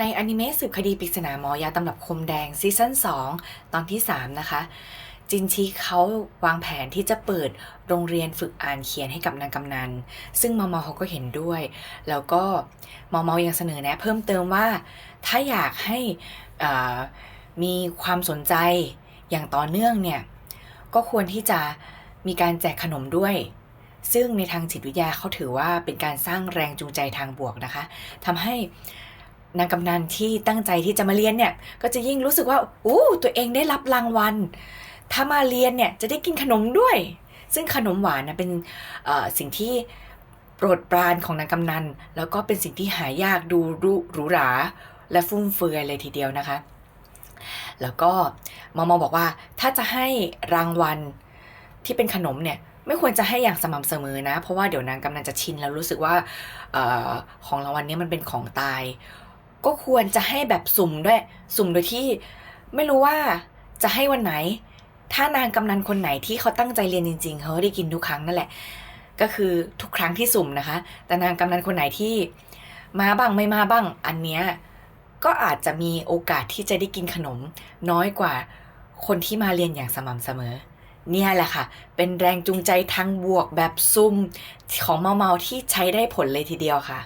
ในอนิเมะสืบคดีปริศนาหมอยาตำรับคมแดงซีซั่น2 ตอนที่ 3 นะคะ จินชีเขาวางแผนที่จะเปิดโรงเรียนฝึกอ่านเขียนให้กับนางกำนัน ซึ่งมอมอเขาก็เห็นด้วย แล้วก็มอมอยังเสนอแนะเพิ่มเติมว่า ถ้าอยากให้มีความสนใจอย่างต่อเนื่องเนี่ย ก็ควรที่จะมีการแจกขนมด้วยซึ่งในทางจิตวิทยาเขาถือว่าเป็นการสร้างแรงจูงใจทางบวกนะคะทำให้ นางกำนันที่ตั้งใจที่จะมาเรียนเนี่ย ก็จะยิ่งรู้สึกว่าอู้ตัวเองได้รับรางวัล ถ้ามาเรียนเนี่ยจะได้กินขนมด้วย ซึ่งขนมหวานนะเป็นสิ่งที่โปรดปรานของนางกำนัน แล้วก็เป็นสิ่งที่หายากดูหรูหรูหราและฟุ่มเฟือยเลยทีเดียวนะคะ แล้วก็มอมอบอกว่าถ้าจะให้รางวัลที่เป็นขนมเนี่ยไม่ควรจะให้อย่างสม่ำเสมอนะ เพราะว่าเดี๋ยวนางกำนันจะชินแล้วรู้สึกว่าออของรางวัลเนี้มันเป็นของตาย ก็ควรจะให้แบบสุ่มด้วย สุ่มโดยที่ไม่รู้ว่าจะให้วันไหน ถ้านางกำนันคนไหนที่เขาตั้งใจเรียนจริง ๆ เขาได้กินทุกครั้งนั่นแหละ ก็คือทุกครั้งที่สุ่มนะคะ แต่นางกำนันคนไหนที่มาบ้างไม่มาบ้าง อันเนี้ยก็อาจจะมีโอกาสที่จะได้กินขนม น้อยกว่าคนที่มาเรียนอย่างสม่ำเสมอ เนี่ยแหละค่ะ เป็นแรงจูงใจทางบวกแบบซุ่มของเมาๆที่ใช้ได้ผลเลยทีเดียวค่ะ